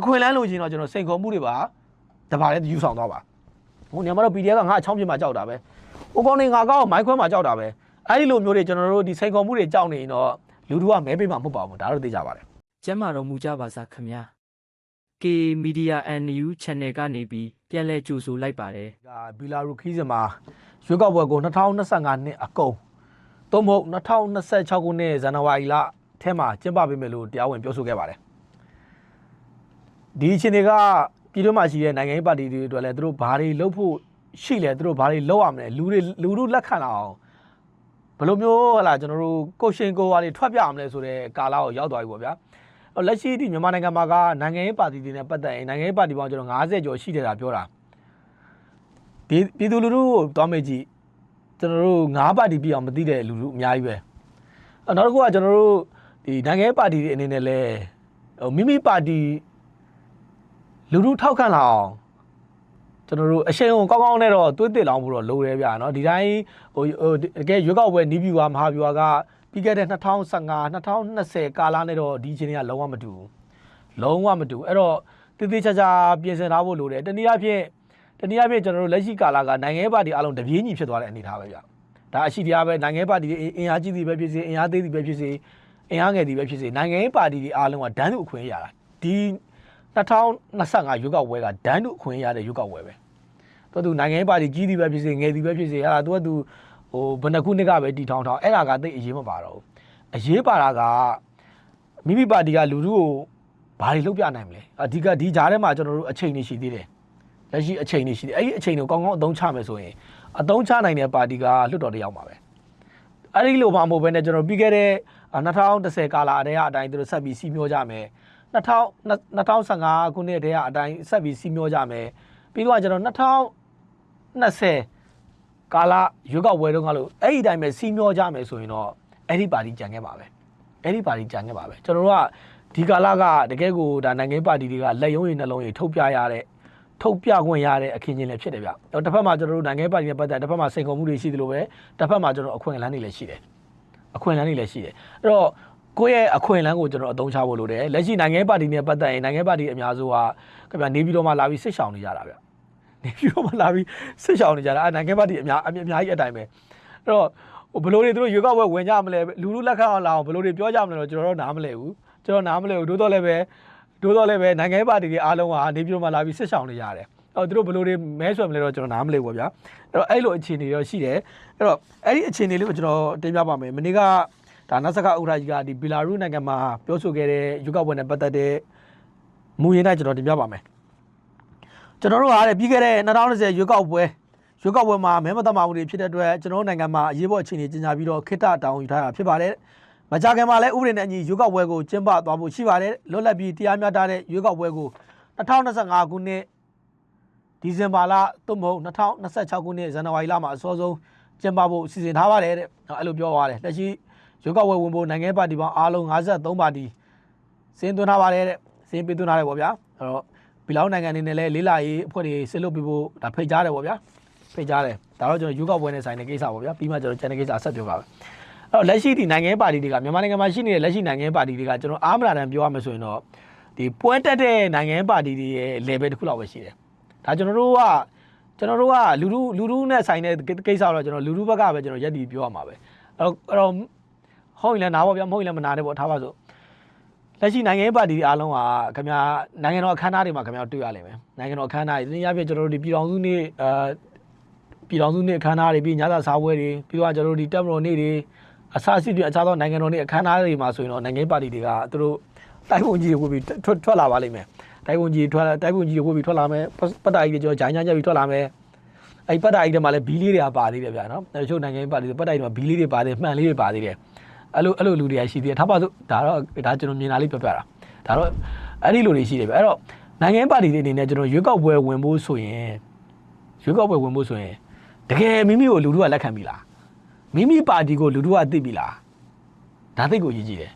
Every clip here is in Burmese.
အခွင့်အလမ်းလိုချင်တော့ကျွန်တော်စိန်ခေါ်မှုတွေပါတပါးလည်းယူဆောင်သွားပါဟိုညမှာတော့ PDF ကငါအချောင်းပြမှာကြောက်တာပဲဟိုကောင်းနေငါကောက်မိုက်ခွဲမှာကြောက်တာပဲအဲ့ဒီလိုမျိုးတွေကျွန်တော်တို့ဒီစိန်ခေါ်မှုတွေကြောက်နေရင်တော့လူတို့ကမဲပေးမှာမဟုတ်ပါဘူးဒါတော့သိကြပါတယ်ကျမ်းမာတော်မူကြပါစားခင်ဗျာ K Media NU Channel ကနေပြီးပြန်လဲကြိုဆိုလိုက်ပါတယ်ဒါဘီလာရူခီးစင်မှာရွေးကောက်ပွဲကို2025နှစ်အကုန်သို့မဟုတ်2026ခုနှစ်ဇန်နဝါရီလထဲမှာကျင်းပပေးမယ်လို့တရားဝင်ပြောဆိုခဲ့ပါတယ် ဒီအချိန်တွေကပြည်တွင်းမှာရှိတဲ့နိုင်ငံရေးပါတီတွေအတွက်လည်းသူတို့ဘာတွေလုပ်ဖို့ရှိလဲသူတို့ဘာတွေလုပ်ရမလဲလူတွေလူတို့လက်ခံလာအောင်ဘယ်လိုမျိုးဟလာကျွန်တော်တို့ကိုရှင်ကိုဝါတွေထွက်ပြအောင်လဲဆိုတဲ့ကာလကိုရောက်သွားပြီပေါ့ဗျာအဲ့လက်ရှိဒီမြန်မာနိုင်ငံမှာကနိုင်ငံရေးပါတီတွေနဲ့ပတ်သက်ရင်နိုင်ငံရေးပါတီပေါင်းကျွန်တော်90ကျော်ရှိတယ်တာပြောတာဒီပြည်သူလူထုကိုသွားမေးကြည့်ကျွန်တော်တို့၅ပါတီပြည့်အောင်မသိတဲ့လူလူအများကြီးပဲအဲနောက်တစ်ခုကကျွန်တော်တို့ဒီနိုင်ငံရေးပါတီတွေအနေနဲ့လဲဟိုမိမိပါတီ လူလူထောက်ခံလာအောင်ကျွန်တော်တို့အရှိန်အောင်ကောင်းကောင်းနဲ့တော့တွေးတစ်လောင်းဖို့တော့လိုတယ်ဗျာနော်ဒီတိုင်းဟိုတကယ်ရွေးကောက်ပွဲနီးပြူဟာမဟာပြူဟာကပြီးခဲ့တဲ့2015 2020ကာလနဲ့တော့ဒီချိန်တွေကလုံးဝမတူဘူးလုံးဝမတူအဲ့တော့တည်တည်ချာချာပြင်ဆင်ထားဖို့လိုတယ်တနည်းအားဖြင့်တနည်းအားဖြင့်ကျွန်တော်တို့လက်ရှိကာလကနိုင်ငံရေးပါတီအလုံးတပြေးညီဖြစ်သွားတဲ့အနေအထားပဲဗျဒါအရှိတရားပဲနိုင်ငံရေးပါတီတွေအင်အားကြီးသည်ပဲဖြစ်စေအင်အားသေးသည်ပဲဖြစ်စေအင်အားငယ်သည်ပဲဖြစ်စေနိုင်ငံရေးပါတီတွေအလုံးကဒန်းသူအခွင့်ရတာဒီ 2025ရွေးကောက်ပွဲကဒန်းတူအခွင့်အရေးရတဲ့ရွေးကောက်ပွဲပဲ။တော်သူနိုင်ငံရေးပါတီကြီးသည်ပဲဖြစ်စေငယ်သည်ပဲဖြစ်စေအဲ့ဒါသူကသူဟိုဘယ်နှခုနှစ်ကပဲတီထောင်ထောင်အဲ့ဒါကသိအရေးမပါတော့ဘူး။အရေးပါတာကမိမိပါတီကလူထုကိုဘာတွေလုပ်ပြနိုင်မလဲ။အဓိကဒီကြားထဲမှာကျွန်တော်တို့အချိန်နေရှိသေးတယ်။လက်ရှိအချိန်တွေရှိတယ်အဲ့ဒီအချိန်တွေကိုကောင်းကောင်းအသုံးချမယ်ဆိုရင်အသုံးချနိုင်တဲ့ပါတီကလွတ်တော်တစ်ယောက်ပါပဲအဲ့ဒီလိုမှမဟုတ်ဘဲနဲ့ကျွန်တော်ပြီးခဲ့တဲ့2010ကာလအတည်းကအတိုင်းသူတို့ဆက်ပြီးစီးမျောကြမယ်2000 2015ခုနှစ်တည်းကအတိုင်းဆက်ပြီးစီးမျောကြမယ်ပြီးတော့ကျွန်တော်2020ကာလရွေးကောက်ပွဲတုန်းကလို့အဲ့ဒီအတိုင်းပဲစီးမျောကြမယ်ဆိုရင်တော့အဲ့ဒီပါတီကြံခဲ့ပါပဲအဲ့ဒီပါတီကြံခဲ့ပါပဲကျွန်တော်တို့ကဒီကာလကတကယ်ကိုဒါနိုင်ငံရေးပါတီတွေကလက်ရုံးရည်နှလုံးရည်ထုတ်ပြရတဲ့ထုတ်ပြခွင့်ရတဲ့အခင်းချင်းလည်းဖြစ်တယ်ဗျ။တော့တစ်ဖက်မှာကျွန်တော်တို့နိုင်ငံရေးပါတီနဲ့ပတ်သက်တစ်ဖက်မှာစိန်ခေါ်မှုတွေရှိသလိုပဲတစ်ဖက်မှာကျွန်တော်အခွင့်အလမ်းတွေလည်းရှိတယ်။အခွင့်အလမ်းတွေလည်းရှိတယ်။အဲ့တော့ ကိုယ့်ရဲ့အခွင့်အလမ်းကိုကျွန်တော်အသုံးချဖို့လိုတယ်။လက်ရှိနိုင်ငံရေးပါတီနဲ့ပတ်သက်ရင်နိုင်ငံရေးပါတီအများစုကခင်ဗျာနေပြည်တော်မှာလာပြီးစစ်ဆောင်နေကြတာဗျ။နေပြည်တော်မှာလာပြီးစစ်ဆောင်နေကြတာအဲနိုင်ငံရေးပါတီအများအများကြီးအတိုင်းပဲ။အဲ့တော့ဟိုဘယ်လိုတွေသူတို့ရွေးကောက်ပွဲဝင်ကြမလဲလူလူလက်ခံအောင်လာအောင်ဘယ်လိုတွေပြောကြမလဲတော့ကျွန်တော်တို့နားမလဲဘူး။ကျွန်တော်နားမလဲဘူးတိုးတော့လည်းပဲတိုးတော့လည်းပဲနိုင်ငံရေးပါတီတွေအားလုံးကနေပြည်တော်မှာလာပြီးစစ်ဆောင်နေကြတယ်။အော်သူတို့ဘယ်လိုတွေမဲဆွယ်မလဲတော့ကျွန်တော်နားမလည်ဘူးဗျာအဲ့တော့အဲ့လိုအခြေအနေတွေတော့ရှိတယ်အဲ့တော့အဲ့ဒီအခြေအနေလေးကိုကျွန်တော်တင်ပြပါမယ်မနေ့က ဒါနတ်စကဥက္ကဋ္ဌကြီးကဒီဘီလာရုနိုင်ငံမှာပြောဆိုခဲ့တဲ့ရွေးကောက်ပွဲနဲ့ပတ်သက်တဲ့မူရင်းတိုင်းကျွန်တော်တင်ပြပါမယ်ကျွန်တော်တို့ကတဲ့ပြီးခဲ့တဲ့2020ရွေးကောက်ပွဲရွေးကောက်ပွဲမှာမဲမသက်မာမှုတွေဖြစ်တဲ့အတွက်ကျွန်တော်တို့နိုင်ငံမှာအရေးပေါ်အခြေအနေကြီးညာပြီးတော့ခိတ္တတောင်းယူထားတာဖြစ်ပါတယ်မကြခင်မှာလည်းဥပဒေနဲ့အညီရွေးကောက်ပွဲကိုကျင်းပသွားဖို့ရှိပါတယ်လွတ်လပ်ပြီးတရားမျှတတဲ့ရွေးကောက်ပွဲကို2025ခုနှစ်ဒီဇင်ဘာလသို့မဟုတ်2026ခုနှစ်ဇန်နဝါရီလမှာအစောဆုံးကျင်းပဖို့စီစဉ်ထားပါတယ်တဲ့။အဲ့လိုပြောသွားတယ်။လက်ရှိ ရွေးကောက်ပွဲဝင်ဖို့နိုင်ငံရေးပါတီပေါင်းအားလုံး53ပါတီစင်းသွင်းထားပါတယ်တဲ့။စင်းပေးသွင်းထားတယ်ပေါ့ဗျာ။အဲ့တော့ဘီလောင်းနိုင်ငံအနေနဲ့လည်းလေးလာရေးအဖွဲ့တွေဆစ်လို့ပြဖို့ဒါဖိတ်ကြားတယ်ပေါ့ဗျာ။ဖိတ်ကြားတယ်။ဒါတော့ကျွန်တော်ရွေးကောက်ပွဲနဲ့ဆိုင်တဲ့ကိစ္စပေါ့ဗျာ။ပြီးမှကျွန်တော်ကျန်တဲ့ကိစ္စအဆက်ပြောပါမယ်။အဲ့တော့လက်ရှိဒီနိုင်ငံရေးပါတီတွေကမြန်မာနိုင်ငံမှာရှိနေတဲ့လက်ရှိနိုင်ငံရေးပါတီတွေကကျွန်တော်အားမလာတမ်းပြောရမယ်ဆိုရင်တော့ဒီပွဲတက်တဲ့နိုင်ငံရေးပါတီတွေရဲ့ level တစ်ခုလောက်ပဲရှိတယ်။ဒါကျွန်တော်တို့ကကျွန်တော်တို့ကလူလူလူလူနဲ့ဆိုင်တဲ့ကိစ္စတော့ကျွန်တော်လူလူဘက်ကပဲကျွန်တော်ရက်တီပြောရမှာပဲအဲ့တော့အဲ့တော့ ဟုတ်ရင်လည်းနားပါဗျာမဟုတ်ရင်လည်းမနာနဲ့ပေါ့ထားပါစို့လက်ရှိနိုင်ငံရေးပါတီတွေအားလုံးကခင်ဗျာနိုင်ငံတော်အခမ်းအနားတွေမှာခင်ဗျာတွေ့ရလိမ့်မယ်နိုင်ငံတော်အခမ်းအနားတွေဒီနေ့ရပြကျွန်တော်တို့ဒီပြည်တော်စုနေ့အဲပြည်တော်စုနေ့အခမ်းအနားတွေပြီးညစာစားပွဲတွေပြီးတော့ကျွန်တော်တို့ဒီတက်မတော်နေ့တွေအစအစီတွေအခြားသောနိုင်ငံတော်နေ့အခမ်းအနားတွေမှာဆိုရင်တော့နိုင်ငံရေးပါတီတွေကသူတို့တိုက်ပုံကြီးတွေဝင်ပြီးထွက်ထွက်လာပါလိမ့်မယ်တိုက်ပုံကြီးထွက်လာတိုက်ပုံကြီးကိုဝတ်ပြီးထွက်လာမယ်ပတ်တာကြီးတွေကျွန်တော်ဂျိုင်းဂျိုင်းချက်ပြီးထွက်လာမယ်အဲ့ပတ်တာကြီးတွေမှာလည်းဘီလေးတွေကပါသေးတယ်ဗျာနော်တချို့နိုင်ငံရေးပါတီတွေပတ်တာကြီးတွေမှာဘီလေးတွေပါတယ်မှန်လေးတွေပါသေးတယ် အဲ့လိုအဲ့လိုလူတွေကရှိသေးတယ်ထားပါစို့ဒါတော့ဒါကျွန်တော်မြင်လာလေးပြောပြတာဒါတော့အဲ့ဒီလူတွေရှိတယ်ဗျအဲ့တော့နိုင်ငံရေးပါတီတွေအနေနဲ့ကျွန်တော်ရွေးကောက်ပွဲဝင်ဖို့ဆိုရင်ရွေးကောက်ပွဲဝင်ဖို့ဆိုရင်တကယ်မိမိကိုလူထုကလက်ခံပြီလားမိမိပါတီကိုလူထုကသိပြီလားဒါသိကိုရည်ကြည့်တယ်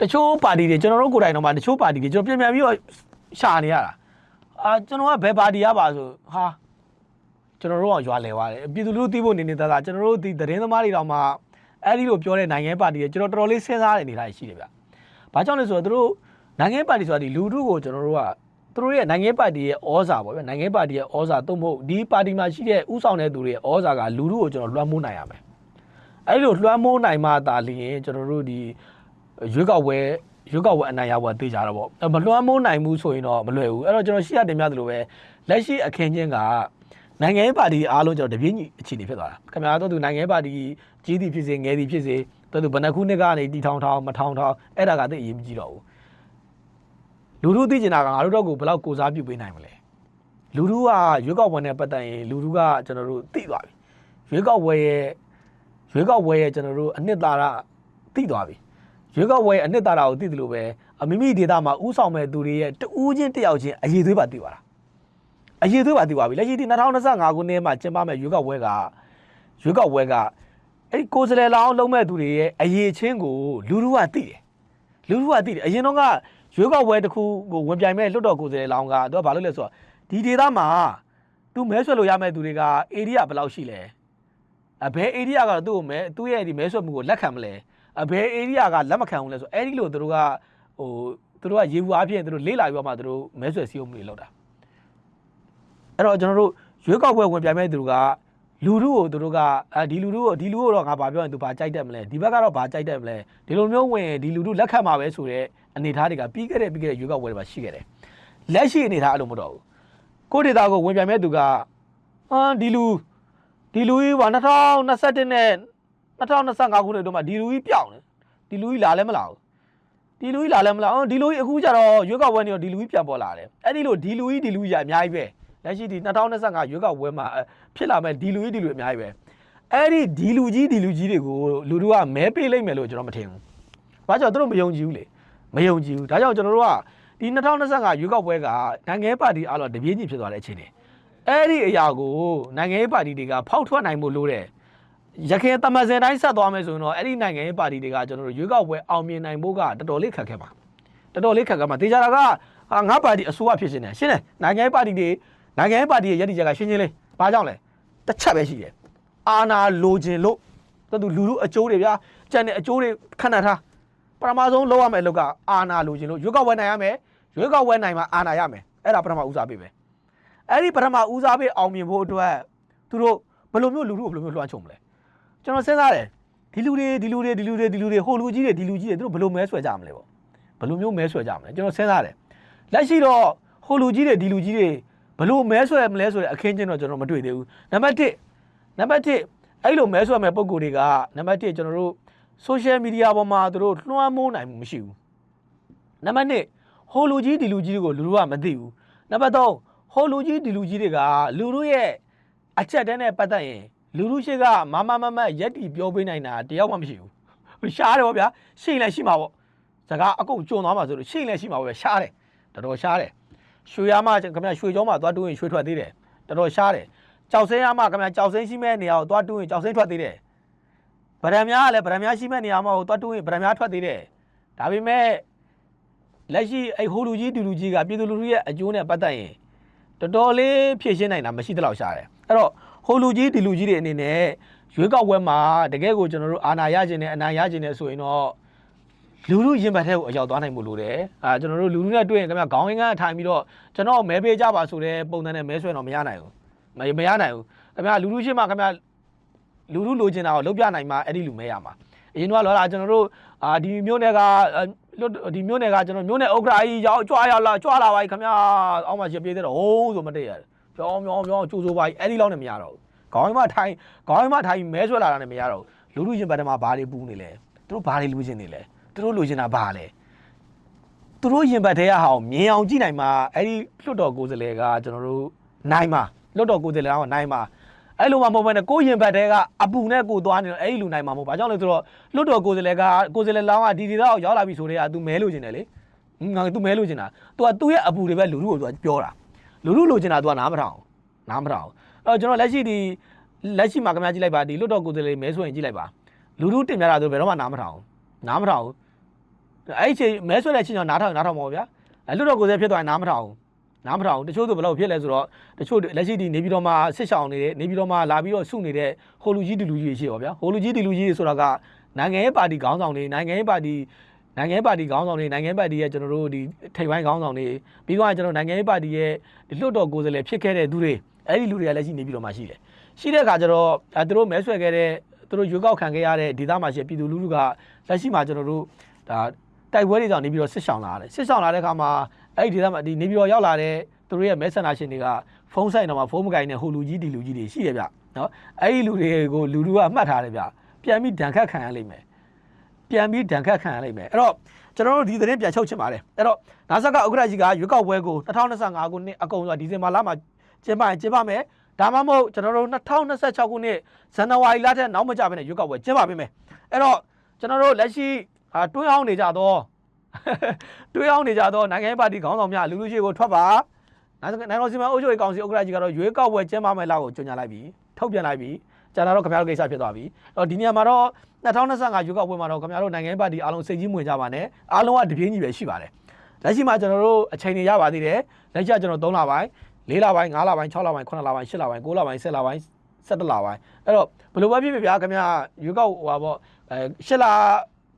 တချို့ပါတီတွေကျွန်တော်တို့ကိုယ်တိုင်တော့မှတချို့ပါတီတွေကျွန်တော်ပြန်ပြန်ပြီးတော့ရှာနေရတာအာကျွန်တော်ကဘယ်ပါတီရပါဆိုဟာကျွန်တော်တို့ကရွာလဲသွားတယ်ပြည်သူလူထုသိဖို့နေနေသားသားကျွန်တော်တို့ဒီသတင်းသမားတွေတောင်မှ အဲ့ဒီလိုပြောတဲ့နိုင်ငံပါတီတွေကျွန်တော်တော်တော်လေးစဉ်းစားတဲ့အနေထားရှိတယ်ဗျ။ဘာကြောင့်လဲဆိုတော့သူတို့နိုင်ငံပါတီဆိုတာဒီလူထုကိုကျွန်တော်တို့ကသူတို့ရဲ့နိုင်ငံရေးပါတီရဲ့ဩဇာပေါ့ဗျာနိုင်ငံရေးပါတီရဲ့ဩဇာသို့မဟုတ်ဒီပါတီမှာရှိတဲ့ဥဆောင်တဲ့သူတွေရဲ့ဩဇာကလူထုကိုကျွန်တော်လွှမ်းမိုးနိုင်ရမယ်အဲ့လိုလွှမ်းမိုးနိုင်မှသာလျှင်ကျွန်တော်တို့ဒီရွေးကောက်ပွဲရွေးကောက်ပွဲအနိုင်ရဖို့သိကြတော့ပေါ့အဲ့မလွှမ်းမိုးနိုင်ဘူးဆိုရင်တော့မလွယ်ဘူးအဲ့တော့ကျွန်တော်ရှိရတင်ပြသလိုပဲလက်ရှိအခင်းချင်းက နိုင်ငံရေးပါတီအားလုံးကျွန်တော်တပြင်းညီအခြေအနေဖြစ်သွားတာခင်ဗျားတို့သူနိုင်ငံရေးပါတီကြီးသည်ဖြစ်စေငယ်သည်ဖြစ်စေတို့သူဘယ်နှခုနှစ်ကနေတီထောင်ထောင်မထောင်ထောင်အဲ့ဒါကသိအရေးမကြီးတော့ဘူးလူထုသိကျင်တာကငါတို့တော့ကိုဘယ်လောက်ကိုစားပြုပေးနိုင်မလဲလူထုကရွေးကောက်ပွဲနဲ့ပတ်သက်ရင်လူထုကကျွန်တော်တို့သိသွားပြီရွေးကောက်ပွဲရဲ့ရွေးကောက်ပွဲရဲ့ကျွန်တော်တို့အနှစ်သာရသိသွားပြီရွေးကောက်ပွဲရဲ့အနှစ်သာရကိုသိတယ်လို့ပဲအမိမိဒေတာမှာဥဆောင်မဲ့သူတွေရဲ့တူးချင်းတယောက်ချင်းအရေးသွေးပါသိသွားတာ အရေးသွေးပါသိသွားပြီလက်ရှိဒီ2025ခုနှစ်မှာကျင်းပမဲ့ရွေးကောက်ပွဲကရွေးကောက်ပွဲကအဲ့ဒီကိုယ်စလဲလောင်းလုံးမဲ့သူတွေရဲ့အရေးချင်းကိုလူထုကသိတယ်လူထုကသိတယ်အရင်တော့ကရွေးကောက်ပွဲတစ်ခုကိုဝင်ပြိုင်မဲ့လွတ်တော်ကိုယ်စားလှယ်လောင်းကသူကဘာလုပ်လဲဆိုတော့ဒီဒေသမှာသူမဲဆွယ်လို့ရမဲ့သူတွေက area ဘယ်လောက်ရှိလဲအဘယ် area ကတော့သူ့ကိုမဲသူ့ရဲ့ဒီမဲဆွယ်မှုကိုလက်ခံမလဲအဘယ် area ကလက်မခံဘူးလဲဆိုအဲ့ဒီလိုသူတို့ကဟိုသူတို့ကရေဘူးအားဖြင့်သူတို့လေးလာပြီးတော့မှသူတို့မဲဆွယ်စည်းရုံးမှုတွေလုပ်တာ အဲ့တော့ကျွန်တော်တို့ရွေးကောက်ပွဲဝင်ပြိုင်မဲ့သူတွေကလူထုကိုသူတို့ကအဲဒီလူထုကိုဒီလူကိုတော့ငါဘာပြောရင်သူဘာကြိုက်တတ်မလဲဒီဘက်ကတော့ဘာကြိုက်တတ်မလဲဒီလိုမျိုးဝင်ဒီလူထုလက်ခံမှာပဲဆိုတော့အနေထားတွေကပြီးခဲ့တဲ့ပြီးခဲ့တဲ့ရွေးကောက်ပွဲတွေမှာရှိခဲ့တယ်လက်ရှိအနေထားအဲ့လိုမဟုတ်တော့ဘူးကိုဒေတာကိုဝင်ပြိုင်မဲ့သူကဟာဒီလူဒီလူကြီးက2021နဲ့2025ခုနှစ်တုန်းကဒီလူကြီးပြောင်းတယ်ဒီလူကြီးလာလဲမလာဘူးဒီလူကြီးလာလဲမလာဘူးဒီလူကြီးအခုကျတော့ရွေးကောက်ပွဲနေတော့ဒီလူကြီးပြန်ပေါ်လာတယ်အဲ့ဒီလိုဒီလူကြီးဒီလူကြီးကအများကြီးပဲ လက်ရှိဒီ2025ရွေးကောက်ပွဲမှာဖြစ်လာမဲ့ဒီလူကြီးဒီလူအများကြီးပဲအဲ့ဒီဒီလူကြီးဒီလူကြီးတွေကိုလူတို့ကမဲပေးလိုက်မယ်လို့ကျွန်တော်မထင်ဘူးဘာကြောင့်သူတို့မယုံကြည်ဘူးလေမယုံကြည်ဘူးဒါကြောင့်ကျွန်တော်တို့ကဒီ2025ရွေးကောက်ပွဲကနိုင်ငံရေးပါတီအားလုံးတပြေးညီဖြစ်သွားတဲ့အခြေအနေအဲ့ဒီအရာကိုနိုင်ငံရေးပါတီတွေကဖောက်ထွက်နိုင်ဖို့လိုတယ်ရခိုင်တမန်စင်တိုင်းဆက်သွားမယ်ဆိုရင်တော့အဲ့ဒီနိုင်ငံရေးပါတီတွေကကျွန်တော်တို့ရွေးကောက်ပွဲအောင်မြင်နိုင်ဖို့ကတော်တော်လေးခက်ခဲပါတော်တော်လေးခက်ခဲပါတေချာတာကဟာငါပါတီအစိုးရဖြစ်ရှင်တယ်ရှင်းတယ်နိုင်ငံရေးပါတီတွေ နိုင်ငံရေးပါတီရဲ့ရည်တည်ချက်ကရှင်းရှင်းလေးဘာကြောင့်လဲတစ်ချက်ပဲရှိတယ်အာနာလိုချင်လို့တော်သူလူလူအကျိုးတွေဗျာကြံတဲ့အကျိုးတွေခဏထားပထမဆုံးလောက်ရမယ်အလုပ်ကအာနာလိုချင်လို့ရွေးကောက်ပွဲနိုင်ရမယ်ရွေးကောက်ပွဲနိုင်မှာအာနာရမယ်အဲ့ဒါပထမဦးစားပေးပဲအဲ့ဒီပထမဦးစားပေးအောင်မြင်ဖို့အတွက်သူတို့ဘယ်လိုမျိုးလူလူကိုဘယ်လိုမျိုးလွှမ်းခြုံမလဲကျွန်တော်စဉ်းစားတယ်ဒီလူတွေဒီလူတွေဒီလူတွေဒီလူတွေဟိုလူကြီးတွေဒီလူကြီးတွေသူတို့ဘယ်လိုမဲဆွဲကြမလဲပေါ့ဘယ်လိုမျိုးမဲဆွဲကြမလဲကျွန်တော်စဉ်းစားတယ်လက်ရှိတော့ဟိုလူကြီးတွေဒီလူကြီးတွေ ဘယ်လိုမဲဆွဲမလဲဆိုတဲ့အခင်းချင်းတော့ကျွန်တော်မတွေ့သေးဘူးနံပါတ်1နံပါတ်1အဲ့လိုမဲဆွဲမဲ့ပုံကိုယ်တွေကနံပါတ်1ကျွန်တော်တို့ social media ပေါ်မှာသူတို့လွှမ်းမိုးနိုင်မှုမရှိဘူးနံပါတ်2ဟိုလူကြီးဒီလူကြီးတွေကိုလူတို့ကမသိဘူးနံပါတ်3ဟိုလူကြီးဒီလူကြီးတွေကလူတို့ရဲ့အချက်တန်းနဲ့ပတ်သက်ရင်လူလူရှိကမမမမရက်တီပြောပေးနိုင်တာတယောက်မှမရှိဘူးရှားတယ်ဗောဗျာရှိရင်လည်းရှိမှာဗောစကားအကုန်ကြုံသွားမှာဆိုလို့ရှိရင်လည်းရှိမှာဗောဗျာရှားတယ်တော်တော်ရှားတယ် ရွှေရမခင်ဗျရွှေကြောမှာသွားတူးရင်ရွှေထွက်သေးတယ်တော်တော်ရှားတယ်ကြောက်စင်းရမခင်ဗျကြောက်စင်းရှိမဲ့နေရာကိုသွားတူးရင်ကြောက်စင်းထွက်သေးတယ်ဗရံများကလည်းဗရံများရှိမဲ့နေရာမှာကိုသွားတူးရင်ဗရံများထွက်သေးတယ်ဒါပေမဲ့လက်ရှိအဲ့ဟိုလူကြီးတူလူကြီးကပြည်သူလူထုရဲ့အကျိုးနဲ့ပတ်သက်ရင်တော်တော်လေးဖြည့်ရှင်းနိုင်တာမရှိသလောက်ရှားတယ်အဲ့တော့ဟိုလူကြီးဒီလူကြီးတွေအနေနဲ့ရွေးကောက်ပွဲမှာတကယ်ကိုကျွန်တော်တို့အာဏာရခြင်းနဲ့အနိုင်ရခြင်းနဲ့ဆိုရင်တော့ လူလူရင်ဘတ်ထဲကိုအရောက်သွားနိုင်မှုလိုတယ်အာကျွန်တော်တို့လူလူနဲ့တွေ့ရင်ခင်ဗျခေါင်းရင်းကထိုင်ပြီးတော့ကျွန်တော်မဲပေးကြပါဆိုတဲ့ပုံစံနဲ့မဲဆွဲတော့မရနိုင်ဘူးမမရနိုင်ဘူးခင်ဗျလူလူရှိမှခင်ဗျလူလူလိုချင်တာကိုလုပ်ပြနိုင်မှအဲ့ဒီလူမဲရမှာအရင်တော့လောလာကျွန်တော်တို့အာဒီမျိုးနယ်ကလွတ်ဒီမျိုးနယ်ကကျွန်တော်မျိုးနယ်ဥက္ကရာကြီးရောက်ကြွားရောက်လာကြွားလာပါခင်ဗျအောက်မှာရှင်းပြေးသေးတော့ဟိုးဆိုမတည့်ရတယ်ပြောင်းပြောင်းပြောင်းကျိုးစိုးပါကြီးအဲ့ဒီလောက်နဲ့မရတော့ဘူးခေါင်းမထိုင်ခေါင်းမထိုင်မဲဆွဲလာတာနဲ့မရတော့ဘူးလူလူချင်းဘက်တမှာဘာတွေပူးနေလဲသူတို့ဘာတွေလူချင်းနေလဲ သူတို့လူချင်းတာဘာလဲသူတို့ရင်ဘတ်ထဲကဟာကိုမြင်အောင်ကြည့်နိုင်မှာအဲ့ဒီလွတ်တော်ကိုယ်စားလှယ်ကကျွန်တော်တို့နိုင်မှာလွတ်တော်ကိုယ်စားလှယ်ကနိုင်မှာအဲ့လိုမှမဟုတ်ဘဲနဲ့ကိုရင်ဘတ်တဲကအပူနဲ့ကိုသွားနေတော့အဲ့ဒီလူနိုင်မှာမဟုတ်ဘာကြောင့်လဲဆိုတော့လွတ်တော်ကိုယ်စားလှယ်ကကိုယ်စားလှယ်လောင်းကဒီဒီတော့ရောက်လာပြီဆိုတော့ तू မဲလို့ချင်တယ်လေငါ तू မဲလို့ချင်တာ तू ကသူ့ရဲ့အပူတွေပဲလူလူကို तू ပြောတာလူလူလိုချင်တာ तू ကနားမထောင်နားမထောင်အဲ့တော့ကျွန်တော်လက်ရှိဒီလက်ရှိမှာခင်ဗျားကြည့်လိုက်ပါဒီလွတ်တော်ကိုယ်စားလှယ်မဲဆိုရင်ကြည့်လိုက်ပါလူလူတင်ပြတာဆိုဘယ်တော့မှနားမထောင်နားမထောင် အဲ့ဒီချိန်မဲဆွဲတဲ့အချိန်တော့နားထောင်နားထောင်ပါဗျာအဲ့လွတ်တော်ကိုယ်စားဖြစ်သွားရင်နားမထောင်နားမထောင်တချို့ဆိုဘယ်လိုဖြစ်လဲဆိုတော့တချို့လက်ရှိဒီနေပြည်တော်မှာဆစ်ဆောင်နေတဲ့နေပြည်တော်မှာလာပြီးတော့စုနေတဲ့ဟိုလူကြီးဒီလူကြီးတွေရှိရောဗျာဟိုလူကြီးဒီလူကြီးတွေဆိုတာကနိုင်ငံရေးပါတီခေါင်းဆောင်တွေနိုင်ငံရေးပါတီနိုင်ငံရေးပါတီခေါင်းဆောင်တွေနိုင်ငံရေးပါတီရဲ့ကျွန်တော်တို့ဒီထိပ်ပိုင်းခေါင်းဆောင်တွေပြီးတော့ကျွန်တော်နိုင်ငံရေးပါတီရဲ့ဒီလွှတ်တော်ကိုယ်စားလှယ်ဖြစ်ခဲ့တဲ့သူတွေအဲ့ဒီလူတွေကလည်းရှိနေပြီးတော့မှရှိတယ်ရှိတဲ့အခါကျတော့အဲသူတို့မဲဆွယ်ခဲ့တဲ့သူတို့ရွေးကောက်ခံခဲ့ရတဲ့ဒေသမှာရှိတဲ့ပြည်သူလူထုကလက်ရှိမှာကျွန်တော်တို့ဒါ တိုက်ပွဲတွေကြောင့်နေပြီးတော့ဆစ်ဆောင်လာတယ်ဆစ်ဆောင်လာတဲ့အခါမှာအဲ့ဒီဒေသမှာဒီနေပြီးတော့ရောက်လာတဲ့သူတို့ရဲ့မဲဆန္ဒရှင်တွေကဖုန်းဆိုင်တော့မှာဖုန်းမကင်နဲ့ဟိုလူကြီးဒီလူကြီးတွေရှိရဗျနော်အဲ့ဒီလူတွေကိုလူလူကအမှတ်ထားတယ်ဗျပြန်ပြီးဒဏ်ခတ်ခံရလိမ့်မယ်ပြန်ပြီးဒဏ်ခတ်ခံရလိမ့်မယ်အဲ့တော့ကျွန်တော်တို့ဒီသတင်းပြန်ချုပ်ချင်ပါတယ်အဲ့တော့နာဆာကဥက္ကရာကြီးကရွေးကောက်ပွဲကို2025ခုနှစ်အကုန်ဆိုဒီဇင်ဘာလမှာကျင်းပရင်ကျင်းပမယ်ဒါမှမဟုတ်ကျွန်တော်တို့2026ခုနှစ်ဇန်နဝါရီလထက်နောက်မကြဘဲနဲ့ရွေးကောက်ပွဲကျင်းပပေးမယ်အဲ့တော့ကျွန်တော်တို့လက်ရှိ ဟာတွင်းအောင်နေကြတော့တွင်းအောင်နေကြတော့နိုင်ငံရေးပါတီခေါင်းဆောင်များလူလူရှိကိုထွက်ပါနိုင်ငံတော်စီမံအုပ်ချုပ်ရေးကောင်စီဥက္ကရာကြီးကတော့ရွေးကောက်ပွဲကျင်းပမယ်လောက်ကိုကြေညာလိုက်ပြီထုတ်ပြန်လိုက်ပြီကျန်တာတော့ခင်ဗျားတို့ကိစ္စဖြစ်သွားပြီအဲ့တော့ဒီနေရာမှာတော့2025ရွေးကောက်ပွဲမှာတော့ခင်ဗျားတို့နိုင်ငံရေးပါတီအားလုံးစိတ်ကြီးမဝင်ကြပါနဲ့အားလုံးကတပြင်းကြီးပဲရှိပါတယ်လက်ရှိမှာကျွန်တော်တို့အချိန်တွေရပါသေးတယ်လက်ရှိကကျွန်တော်3လပိုင်း4လပိုင်း5လပိုင်း6လပိုင်း9လပိုင်း10လပိုင်း9လပိုင်း10လပိုင်း17လပိုင်းအဲ့တော့ဘယ်လိုပဲဖြစ်ဖြစ်ဗျာခင်ဗျာရွေးကောက်ဟိုပါပေါ့အဲ10လ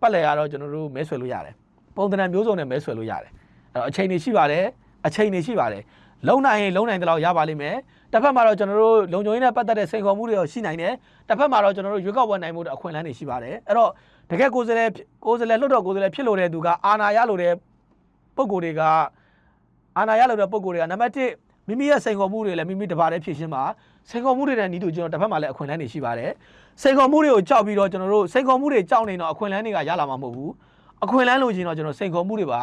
ပတ်လဲရတော့ကျွန်တော်တို့မဲဆွယ်လို့ရတယ်ပုံသဏ္ဍာန်မျိုးစုံနဲ့မဲဆွယ်လို့ရတယ်အဲ့တော့အချိန်တွေရှိပါတယ်အချိန်တွေရှိပါတယ်လုံနိုင်ရင်လုံနိုင်တဲ့လောက်ရပါလိမ့်မယ်တစ်ဖက်မှာတော့ကျွန်တော်တို့လုံခြုံရေးနဲ့ပတ်သက်တဲ့စိန်ခေါ်မှုတွေတော့ရှိနိုင်တယ်တစ်ဖက်မှာတော့ကျွန်တော်တို့ရွေးကောက်ပွဲနိုင်မှုအခွင့်အလမ်းတွေရှိပါတယ်အဲ့တော့တကယ်ကိုယ်စားလှယ်ကိုယ်စားလှယ်လွှတ်တော်ကိုယ်စားလှယ်ဖြစ်လို့တဲ့သူကအာဏာရလို့တဲ့ပုံကိုယ်တွေကအာဏာရလို့တဲ့ပုံကိုယ်တွေကနံပါတ်1မိမိရဲ့စိန်ခေါ်မှုတွေလည်းမိမိတစ်ပါးတည်းဖြည့်ရှင်းပါ စိန်ခေါ်မှုတွေနဲ့ညီတူကျွန်တော်တစ်ဖက်မှာလည်းအခွင့်အလမ်းတွေရှိပါတယ်စိန်ခေါ်မှုတွေကိုကြောက်ပြီးတော့ကျွန်တော်တို့စိန်ခေါ်မှုတွေကြောက်နေတော့အခွင့်အလမ်းတွေကရလာမှာမဟုတ်ဘူးအခွင့်အလမ်းလို့ချင်းတော့ကျွန်တော်စိန်ခေါ်မှုတွေပါ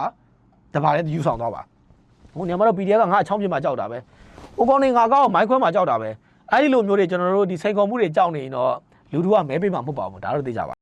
တစ်ပါးတည်းယူဆောင်သွားပါဟိုနေရာမှာတော့ PDF ကငါအချောင်းပြမှာကြောက်တာပဲဟိုကောင်းနေငါကောင်းမိုက်ခွဲမှာကြောက်တာပဲအဲ့ဒီလိုမျိုးတွေကျွန်တော်တို့ဒီစိန်ခေါ်မှုတွေကြောက်နေရင်တော့လူတို့ကမဲပေးမှာမဟုတ်ပါဘူးဒါတော့သိကြပါ